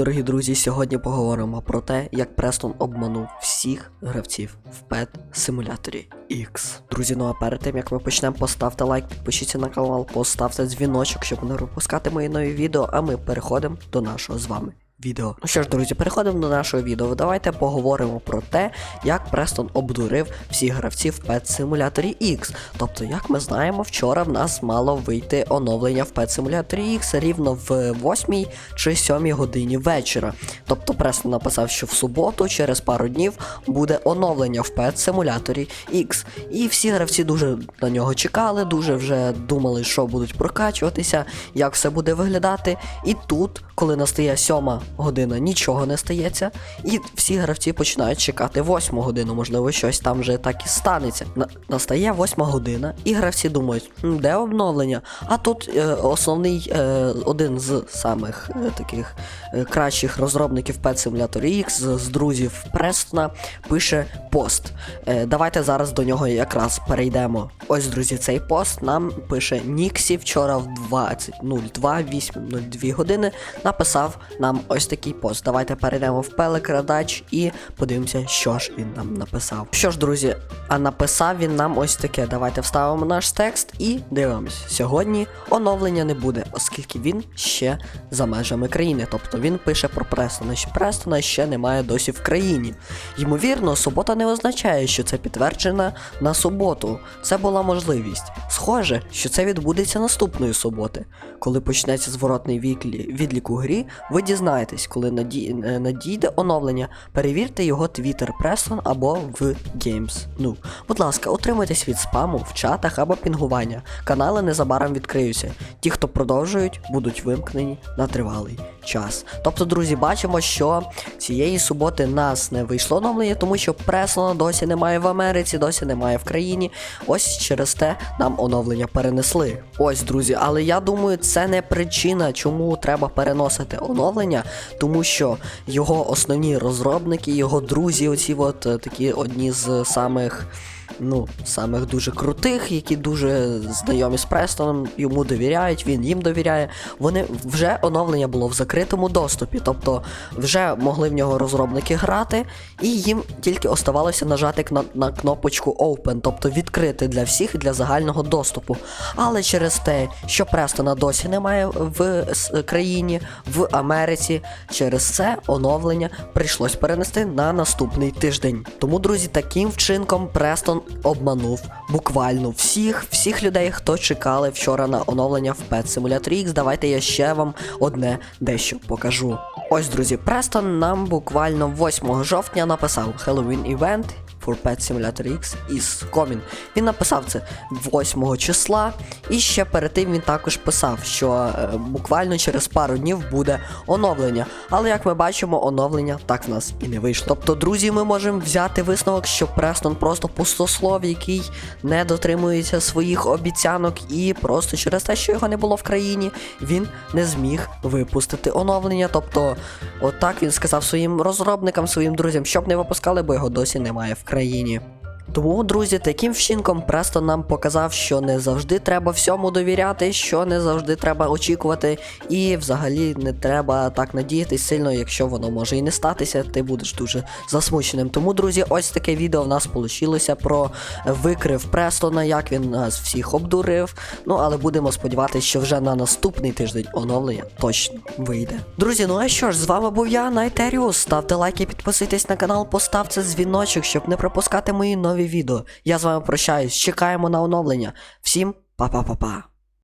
Дорогі друзі, сьогодні поговоримо про те, як Престон обманув всіх гравців в Pet симуляторі X. Друзі, ну а перед тим як ми почнемо, поставте лайк, підпишіться на канал, поставте дзвіночок, щоб не пропускати мої нові відео, а ми переходимо до нашого з вами. Відео. Ну що ж, друзі, переходимо до нашого відео. Давайте поговоримо про те, як Престон обдурив всіх гравців в Pet симуляторі X. Тобто, як ми знаємо, вчора в нас мало вийти оновлення в Pet симуляторі X рівно в 8 чи 7 годині вечора. Тобто Престон написав, що в суботу, через пару днів, буде оновлення в Pet симуляторі X. І всі гравці дуже на нього чекали, дуже вже думали, що будуть прокачуватися, як все буде виглядати. І тут, коли настає сьома година, нічого не стається, і всі гравці починають чекати восьму годину, можливо, щось там вже так і станеться. На- настає восьма година, і гравці думають, де обновлення? А тут е, основний е, один з самих е, таких е, кращих розробників Pet Simulator X з, з друзів Престона пише пост. Е, давайте зараз до нього якраз перейдемо. Ось, друзі, цей пост нам пише Ніксі вчора в 20.02.8.02 години написав нам ось такий пост. Давайте перейдемо в Пелекрадач і подивимося, що ж він нам написав. Що ж, друзі, а написав він нам ось таке. Давайте вставимо наш текст і дивимось. Сьогодні оновлення не буде, оскільки він ще за межами країни. Тобто він пише про Престона, що Престона ще немає досі в країні. Ймовірно, субота не означає, що це підтверджено на суботу. Це була можливість. Схоже, що це відбудеться наступної суботи. Коли почнеться зворотний відлік у грі, ви дізнаєтесь, коли наді... е, надійде оновлення, перевірте його Twitter Preston або в Games. Ну, будь ласка, утримуйтесь від спаму в чатах або пінгування. Канали незабаром відкриються. Ті, хто продовжують, будуть вимкнені на тривалий час. Тобто, друзі, бачимо, що цієї суботи нас не вийшло оновлення, тому що Преслона досі немає в Америці, досі немає в країні. Ось через те нам оновлення перенесли. Ось, друзі, але я думаю, це не причина, чому треба переносити оновлення, тому що його основні розробники, його друзі, оці от е, такі одні з самих. Ну, самих дуже крутих, які дуже знайомі з Престоном, йому довіряють, він їм довіряє. Вони вже оновлення було в закритому доступі, тобто вже могли в нього розробники грати, і їм тільки оставалося нажати кно- на кнопочку Open, тобто відкрити для всіх для загального доступу. Але через те, що Престона досі немає в країні, в Америці, через це оновлення прийшлось перенести на наступний тиждень. Тому, друзі, таким вчинком Престон обманув буквально всіх, всіх людей, хто чекали вчора на оновлення в Pet Simulator X. Давайте я ще вам одне дещо покажу. Ось, друзі, Престон нам буквально 8 жовтня написав Halloween Event for Pet Simulator X is coming. Він написав це 8 числа, і ще перед тим він також писав, що е, буквально через пару днів буде оновлення. Але як ми бачимо, оновлення так в нас і не вийшло. Тобто, друзі, ми можемо взяти висновок, що Престон просто пустослов, який не дотримується своїх обіцянок, і просто через те, що його не було в країні, він не зміг випустити оновлення. Тобто, отак він сказав своїм розробникам, своїм друзям, щоб не випускали, бо його досі немає в країні країні. Тому, друзі, таким вчинком Престон нам показав, що не завжди треба всьому довіряти, що не завжди треба очікувати, і взагалі не треба так надіятись сильно, якщо воно може і не статися, ти будеш дуже засмученим. Тому, друзі, ось таке відео в нас вийшло про викрив Престона, як він нас всіх обдурив. Ну але будемо сподіватися, що вже на наступний тиждень оновлення точно вийде. Друзі, ну а що ж, з вами був я, Найтеріус. Ставте лайки, підписуйтесь на канал, поставте дзвіночок, щоб не пропускати мої нові відео. Я з вами прощаюсь, чекаємо на оновлення. Всім па-па-па-па.